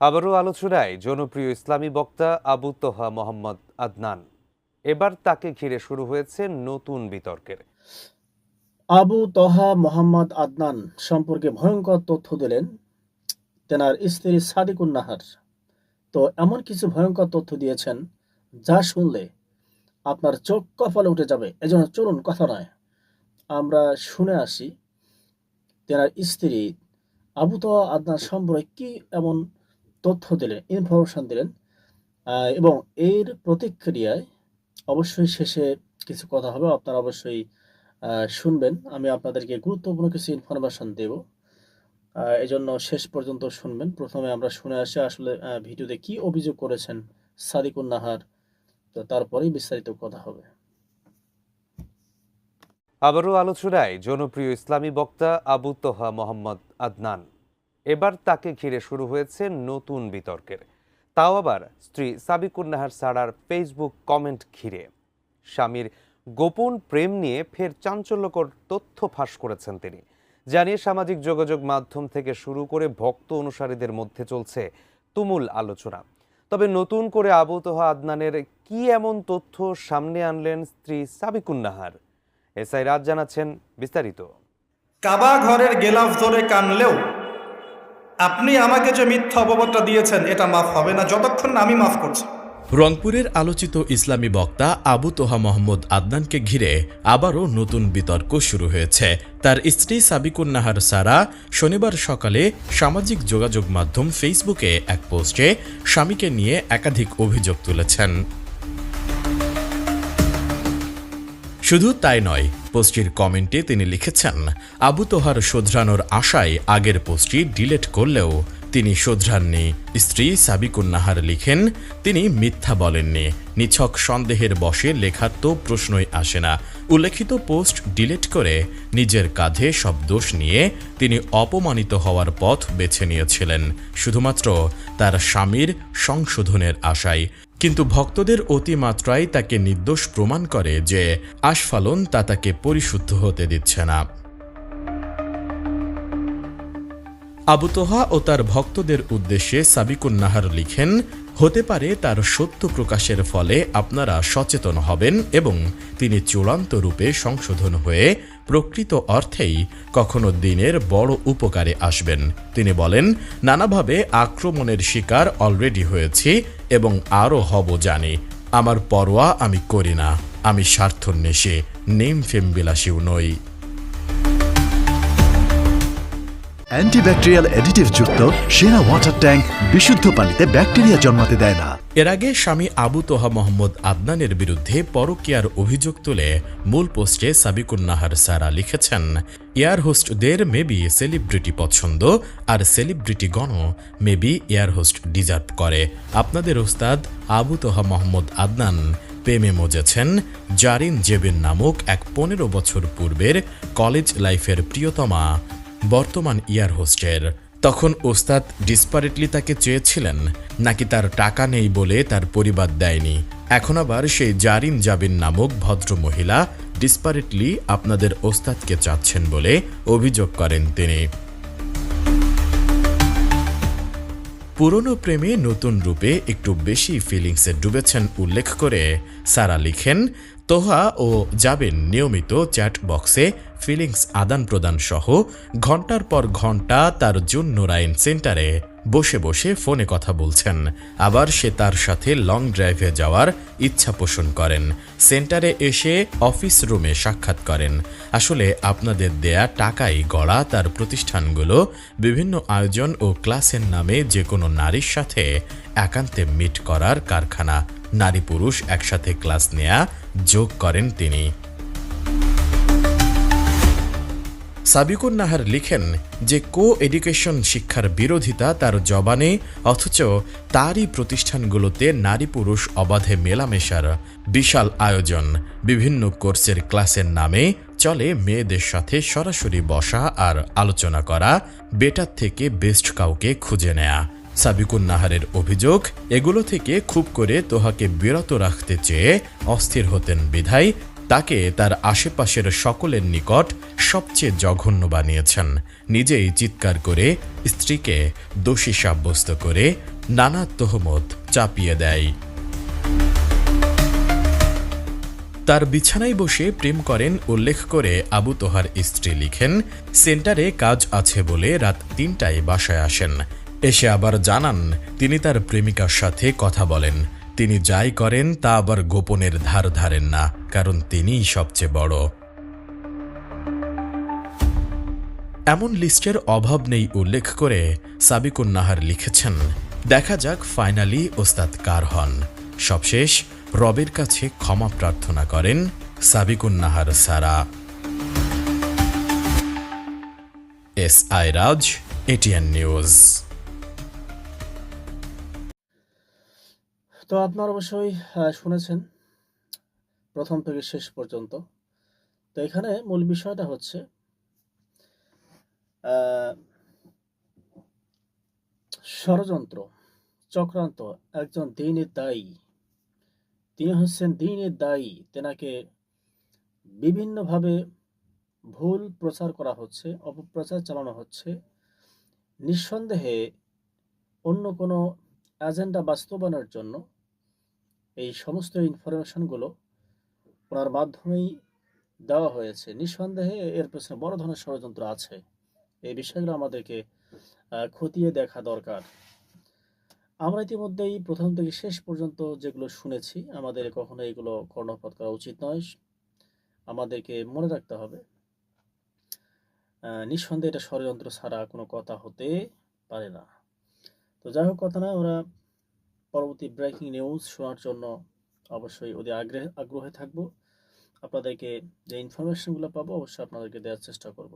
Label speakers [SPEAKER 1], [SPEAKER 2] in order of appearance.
[SPEAKER 1] আবারও আলোচনায় জনপ্রিয় ইসলামী বক্তা আবু তোহা মোহাম্মদ আদনান। এবার তাকে ঘিরে শুরু হয়েছে নতুন বিতর্কের।
[SPEAKER 2] আবু তহা মোহাম্মদ আদনান সম্পর্কে ভয়ঙ্কর তথ্য দিলেন তেনার স্ত্রী সাদিকুন নাহার তো এমন কিছু ভয়ঙ্কর তথ্য দিয়েছেন যা শুনলে আপনার চোখ কপালে উঠে যাবে। এজন্য চলুন, কথা নয়। আমরা শুনে আসি তেনার স্ত্রী আবু তহা আদনান সম্পর্কে কি এমন তথ্য দিলেন ইনফরমেশন দিলেন এবং এর প্রতিক্রিয়ায় অবশ্যই শেষে কিছু কথা হবে। আপনারা অবশ্যই শুনবেন। আমি আপনাদেরকে গুরুত্বপূর্ণ কিছু ইনফরমেশন দেব। এজন্য শেষ পর্যন্ত শুনবেন। প্রথমে আমরা শুনে আসি আসলে ভিডিওতে কি অভিযোগ করেছেন সাদিকুন নাহার। তো তারপরেই বিস্তারিত কথা হবে।
[SPEAKER 1] আবারও আলোচনায় জনপ্রিয় ইসলামী বক্তা আবু তোহা মোহাম্মদ আদনান। এবার তাকে ঘিরে শুরু হয়েছে নতুন বিতর্কের। তাও আবার স্ত্রী সাবিকুন নাহার সারার ফেসবুক কমেন্ট ঘিরে। স্বামীর গোপন প্রেম নিয়ে ফের চাঞ্চল্যকর তথ্য ফাঁস করেছেন তিনি। জানিয়ে সামাজিক যোগাযোগ মাধ্যম থেকে শুরু করে ভক্ত অনুসারীদের মধ্যে চলছে তুমুল আলোচনা। তবে নতুন করে আবু তোহা আদনানের কি এমন তথ্য সামনে আনলেন স্ত্রী সাবিকুন নাহার এসআই রাজ জানাচ্ছেন বিস্তারিত।
[SPEAKER 3] কাবা ঘরের গেলাফ ধরে কানলেও আপনি আমাকে যে মিথ্যা অপবাদটা দিয়েছেন, এটা মাফ হবে না। যতক্ষণ আমি মাফ করছি।
[SPEAKER 4] রংপুরের আলোচিত ইসলামী বক্তা আবু তোহা মোহাম্মদ আদনানকে ঘিরে আবারও নতুন বিতর্ক শুরু হয়েছে। তার স্ত্রী সাবিকুন নাহার সারা শনিবার সকালে সামাজিক যোগাযোগ মাধ্যম ফেসবুকে এক পোস্টে স্বামীকে নিয়ে একাধিক অভিযোগ তুলেছেন। শুধু তাই নয় পোস্টটির কমেন্টে তিনি লিখেছেন, আবু তোহার শোধরানোর আশায় আগের পোস্টটি ডিলেট করলেও তিনি শোধরাননি। স্ত্রী সাবিকুন্নাহার লিখেন, তিনি মিথ্যা বলেননি। নিছক সন্দেহের বশে লেখার তো প্রশ্নই আসে না। উল্লেখিত পোস্ট ডিলেট করে নিজের কাঁধে সব দোষ নিয়ে তিনি অপমানিত হওয়ার পথ বেছে নিয়েছিলেন। শুধুমাত্র তার স্বামীর সংশোধনের আশায়। কিন্তু ভক্তদের অতিমাত্রায় তাকে নির্দোষ প্রমাণ করে যে আস্ফালন তা তাকে পরিশুদ্ধ হতে দিচ্ছে না। আবুতোহা ও তার ভক্তদের উদ্দেশ্যে সাবিকুন নাহার লিখেন হতে পারে তার সত্য প্রকাশের ফলে আপনারা সচেতন হবেন এবং তিনি চূড়ান্ত রূপে সংশোধন হয়ে প্রকৃত অর্থেই কখনো দিনের বড় উপকারে আসবেন। তিনি বলেন, নানাভাবে আক্রমণের শিকার অলরেডি হয়েছি এবং আরও হব জানি। আমার পরোয়া আমি করি না, আমি স্বার্থন্বেষী, নেম ফেম বিলাসীও নই।
[SPEAKER 5] অ্যান্টিব্যাকটেরিয়াল অ্যাডিটিভ যুক্ত সেরা ওয়াটার ট্যাঙ্ক বিশুদ্ধ পানিতে ব্যাকটেরিয়া জন্মাতে দেয় না।
[SPEAKER 4] এর আগে স্বামী আবু তোহা মোহাম্মদ আদনানের বিরুদ্ধে পরকীয়ার অভিযোগ তুলে মূল পোস্টে সাবিকুন নাহার সারা লিখেছেন, এয়ার হোস্টদের মেবি সেলিব্রিটি পছন্দ আর সেলিব্রিটিগণ মেবি এয়ার হোস্ট ডিজার্ভ করে। আপনাদের ওস্তাদ আবু তোহা মোহাম্মদ আদনান প্রেমে মজেছেন জারিন জেবিন নামক এক পনেরো বছর পূর্বের কলেজ লাইফের প্রিয়তমা বর্তমান ইয়ার হোস্টের। তখন ওস্তাদ ডিসপারেটলি তাকে চেয়েছিলেন, নাকি তার টাকা নেই বলে তার পরিবার দেয়নি। এখন আবার সেই জারিন জাবিন নামক ভদ্র মহিলা ডিসপারেটলি আপনাদের ওস্তাদকে চাচ্ছেন বলে অভিযোগ করেন তিনি। পুরনো প্রেমে নতুন রূপে একটু বেশি ফিলিংসে ডুবেছেন উল্লেখ করে সারা লিখেন, তোহা ও যাবেন নিয়মিত চ্যাট বক্সে ফিলিংস আদান প্রদান সহ ঘণ্টার পর ঘণ্টা তার জুন নোরাইন সেন্টারে বসে বসে ফোনে কথা বলছেন। আবার সে তার সাথে লং ড্রাইভে যাওয়ার ইচ্ছা পোষণ করেন। সেন্টারে এসে অফিস রুমে সাক্ষাৎ করেন। আসলে আপনাদের দেয়া টাকাই গড়া তার প্রতিষ্ঠানগুলো, বিভিন্ন আয়োজন ও ক্লাসের নামে যে কোনো নারীর সাথে একান্তে মিট করার কারখানা। নারী পুরুষ একসাথে ক্লাস নেয়া যোগ করেন তিনি। সাবিকুন নাহার লিখেন যে কো এডুকেশন শিক্ষার বিরোধিতা তার জবানে, অথচ তারই প্রতিষ্ঠানগুলোতে নারী পুরুষ অবাধে মেলামেশার বিশাল আয়োজন। বিভিন্ন কোর্সের ক্লাসের নামে চলে মেয়েদের সাথে সরাসরি বসা আর আলোচনা করা, বেটার থেকে বেস্ট কাউকে খুঁজে নেয়া। সাবিকুন নাহারের অভিযোগ, এগুলো থেকে খুব করে তোহাকে বিরত রাখতে চেয়ে অস্থির হতেন বিধায়
[SPEAKER 6] তাকে তার আশেপাশের সকলের নিকট সবচেয়ে জঘন্য বানিয়েছেন। নিজেই চিৎকার করে স্ত্রীকে দোষী সাব্যস্ত করে নানা তহমত চাপিয়ে দেয়। তার বিছানায় বসে প্রেম করেন উল্লেখ করে আবু তোহার স্ত্রী লিখেন, সেন্টারে কাজ আছে বলে রাত তিনটায় বাসায় আসেন। এসে আবার জানান, তিনি তার প্রেমিকার সাথে কথা বলেন। তিনি যাই করেন, তা আবার গোপনের ধার ধারেন না, কারণ তিনিই সবচেয়ে বড়। এমন লিস্টের অভাব নেই উল্লেখ করে সাবিকুন নাহার লিখেছেন, দেখা যাক ফাইনালি ওস্তাদ কার হন। সবশেষ, রবের কাছে ক্ষমা প্রার্থনা করেন Sabikun Nahar Sara. S I Raj, ATN news.
[SPEAKER 2] তো আপনারা অবশ্যই শুনেছেন। প্রথম থেকে শেষ পর্যন্ত। তো এখানে মূল বিষয়টা হচ্ছে ষড়যন্ত্র, চক্রান্ত, একজন দিনের দায়ী। তিনি হচ্ছেন দিনের দায়ী। তেনাকে বিভিন্নভাবে ভুল প্রচার করা হচ্ছে, অপপ্রচার চালানো হচ্ছে। নিঃসন্দেহে অন্য কোনো এজেন্ডা বাস্তবায়নের জন্য এই সমস্ত ইনফরমেশনগুলো ওনার মাধ্যমেই দেওয়া হয়েছে। নিঃসন্দেহে এর পেছনে বড় ধরনের ষড়যন্ত্র আছে। এই বিষয়গুলো আমাদেরকে খতিয়ে দেখা দরকার। আমরা ইতিমধ্যেই প্রথম থেকে শেষ পর্যন্ত যেগুলো শুনেছি, আমাদের কখনো এগুলো কর্ণপাত করা উচিত নয়। আমাদেরকে মনে রাখতে হবে নিঃসন্দেহে এটা ষড়যন্ত্র ছাড়া কোনো কথা হতে পারে না। তো যাই হোক, কথা না আমরা পরবর্তী ব্রেকিং নিউজ শোনার জন্য অবশ্যই ওদের আগ্রহে আগ্রহে থাকব। আপনাদেরকে যে ইনফরমেশনগুলো পাবো, অবশ্যই আপনাদেরকে দেওয়ার চেষ্টা করব।